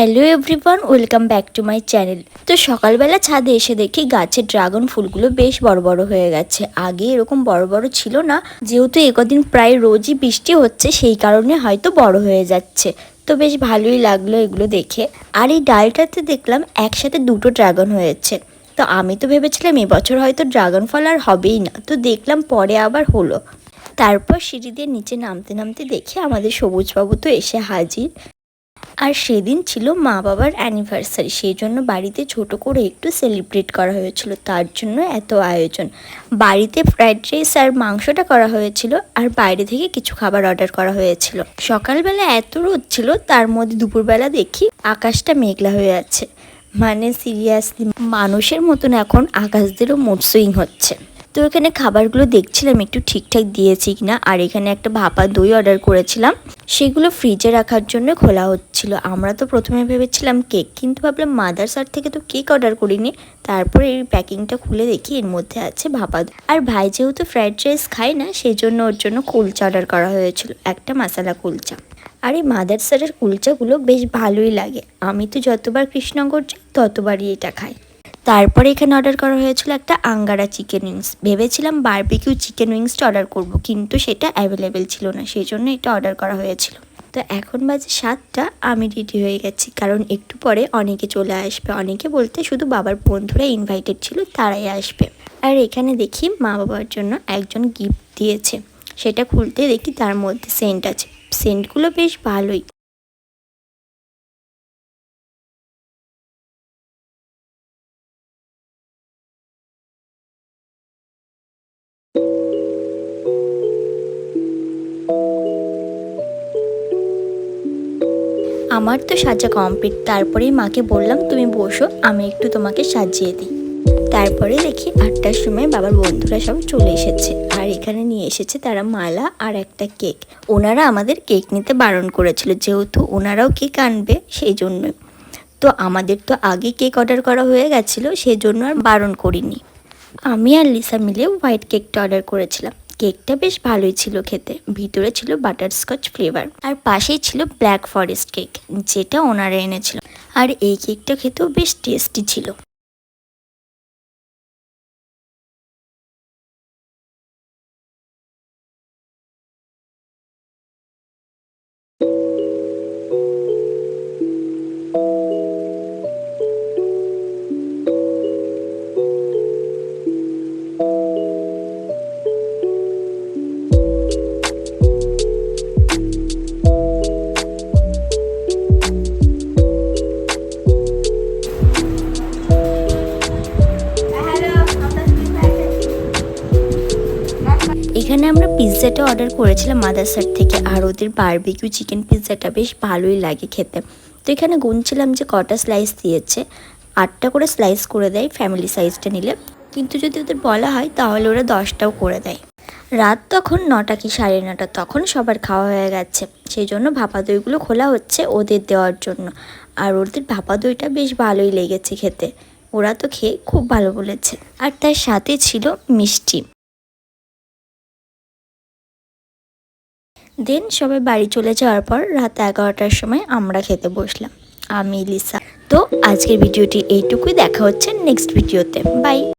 Hello everyone welcome back to my channel তো সকালবেলা ছাদে এসে দেখি গাছের ড্রাগন ফুলগুলো বেশ বড় বড় হয়ে গেছে। আগে এরকম বড় বড় ছিল না, যেহেতু একদিন প্রায় রোজই বৃষ্টি হচ্ছে, সেই কারণে হয়তো বড় হয়ে যাচ্ছে। তো বেশ ভালোই লাগল এগুলো দেখে। আর এই ডালটাতে দেখলাম একসাথে দুটো ড্রাগন হয়েছে। তো আমি তো ভেবেছিলাম এবছর হয়তো ড্রাগন ফল আর হবেই না। তো দেখলাম পরে আবার হলো। তারপর সিঁড়ি দিয়ে নিচে নামতে নামতে দেখে আমাদের সবুজবাবু তো এসে হাজির। আর সেদিন ছিল মা বাবার অ্যানিভার্সারি সেই জন্য বাড়িতে ছোট করে একটু সেলিব্রেট করা হয়েছিল, তার জন্য এত আয়োজন। বাড়িতে ফ্রাইড রাইস আর মাংসটা করা হয়েছিল আর বাইরে থেকে কিছু খাবার অর্ডার করা হয়েছিল। সকালবেলা এত রোদ ছিল, তার মধ্যে দুপুরবেলা দেখি আকাশটা মেঘলা হয়ে আছে। মানে সিরিয়াসলি মানুষের মতন এখন আকাশদেরও মুড সুইং হচ্ছে। তো এখানে খাবারগুলো দেখছিলাম, একটু ঠিকঠাক দিয়েছি কিনা। আর এখানে একটা ভাপা দই অর্ডার করেছিলাম। সেগুলো ফ্রিজে রাখার জন্য খোলা হচ্ছিল। আমরা তো প্রথমে ভেবেছিলাম কেক কিন্তু ভাবলাম মাদারসার থেকে তো কেক অর্ডার করিনি। তারপরে এই প্যাকিংটা খুলে দেখি, এর মধ্যে আছে ভাপা দই। আর ভাই যেহেতু ফ্রাইড রাইস খায় না সেই জন্য ওর জন্য কুলচা অর্ডার করা হয়েছিল, একটা মশালা কুলচা। আর এই মাদারসারের কুলচাগুলো বেশ ভালোই লাগে। আমি তো যতবার কৃষ্ণনগর যাই, ততবারই এটা খাই। তারপরে এখানে অর্ডার করা হয়েছিল একটা আঙ্গারা চিকেন উইংস ভেবেছিলাম বারবিকিউ চিকেন উইংসটা অর্ডার করব, কিন্তু সেটা অ্যাভেলেবেল ছিল না, সেই জন্য এটা অর্ডার করা হয়েছিল। তো এখন বাজে সাতটা, আমি রেডি হয়ে গেছি, কারণ একটু পরে অনেকে চলে আসবে। অনেকে বলতে শুধু বাবার বন্ধুরা ইনভাইটেড ছিল, তারাই আসবে। আর এখানে দেখি মা বাবার জন্য একজন গিফট দিয়েছে। সেটা খুলতে দেখি তার মধ্যে সেন্ট আছে। সেন্টগুলো বেশ ভালোই। আমার তো সাজা কমপ্লিট তারপরেই মাকে বললাম, তুমি বসো, আমি একটু তোমাকে সাজিয়ে দিই। তারপরে দেখি আটটার সময় বাবার বন্ধুরা সব চলে এসেছে। আর এখানে নিয়ে এসেছে তারা মালা আর একটা কেক। ওনারা আমাদের কেক নিতে বারণ করেছিল, যেহেতু ওনারাও কেক আনবে সেই জন্য তো আমাদের তো আগে কেক অর্ডার করা হয়ে গেছিল সেই জন্য আর বারণ করিনি। আমি আর লিসা মিলে হোয়াইট কেকটা অর্ডার করেছিলাম। কেকটা বেশ ভালোই ছিল খেতে। ভিতরে ছিল বাটারস্কচ ফ্লেভার আর পাশেই ছিল ব্ল্যাক ফরেস্ট কেক যেটা ওনারা এনেছিল। আর এই কেকটা খেতেও বেশ টেস্টি ছিল। এখানে আমরা পিৎজাটা অর্ডার করেছিলাম মাদারসার থেকে, আর ওদের বারবিকিউ চিকেন পিৎজাটা বেশ ভালোই লাগে খেতে। তো এখানে গুনছিলাম যে কটা স্লাইস দিয়েছে, আটটা করে স্লাইস করে দেয় ফ্যামিলি সাইজটা নিলে। কিন্তু যদি ওদের বলা হয়, তাহলে ওরা দশটাও করে দেয়। রাত তখন নটা কি সাড়ে নটা, তখন সবার খাওয়া হয়ে গেছে। সেই জন্য ভাপা দইগুলো খোলা হচ্ছে ওদের দেওয়ার জন্য। আর ওদের ভাপা দইটা বেশ ভালোই লেগেছে খেতে। ওরা তো খেয়ে খুব ভালো বলেছে। আর তার সাথে ছিল মিষ্টি। দেন সবাই বাড়ি চলে যাওয়ার পর রাত এগারোটার সময় আমরা খেতে বসলাম। আমি লিসা। তো আজকের ভিডিওটি এইটুকুই। দেখা হচ্ছে নেক্সট ভিডিওতে। বাই।